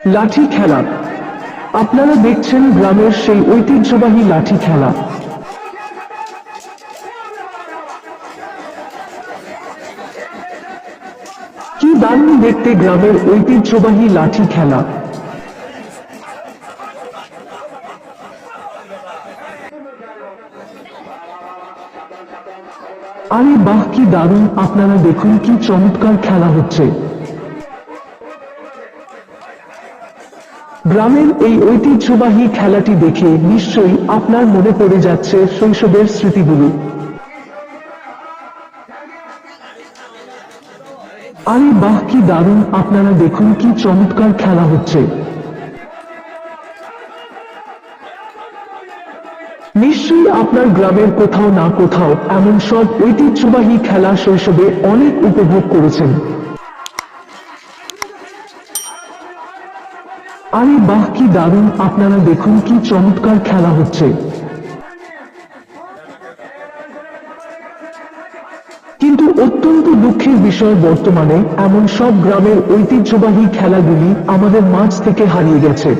লাঠি খেলা। আপনারা দেখছেন গ্রামের সেই ঐতিহ্যবাহী লাঠি খেলা। কি দারুণ দেখতে গ্রামের ঐতিহ্যবাহী লাঠি খেলা। আরে বাহ, কি দারুণ। আপনারা দেখুন কি চমৎকার খেলা হচ্ছে। গ্রামের এই ঐতিহ্যবাহী খেলাটি দেখে নিশ্চয়ই আপনার মনে পড়ে যাচ্ছে শৈশবের স্মৃতিগুলো। আরে বাহ, কি দারুণ! আপনারা দেখুন কি চমৎকার খেলা হচ্ছে। নিশ্চয়ই আপনার গ্রামের কোথাও না কোথাও এমন সব ঐতিহ্যবাহী খেলা শৈশবে অনেক উপভোগ করেছেন। আরে বাহ, কি দারুণ। আপনারা দেখুন কি চমৎকার খেলা হচ্ছে। কিন্তু অত্যন্ত দুঃখের বিষয় বর্তমানে, এমন সব গ্রামের ঐতিহ্যবাহী খেলাগুলি আমাদের মাঝ থেকে হারিয়ে গেছে।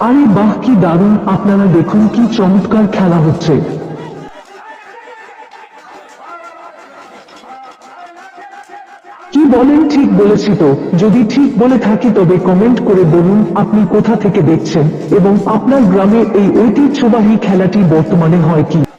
আরে বাহ, কি দারুণ। আপনারা দেখুন কি চমৎকার খেলা হচ্ছে। কি বলেন ঠিক বলেছি তো? যদি ঠিক বলে থাকি তবে কমেন্ট করে বলুন আপনি কোথা থেকে দেখছেন এবং আপনার গ্রামে এই ঐতিহ্যবাহী খেলাটি বর্তমানে হয় কি?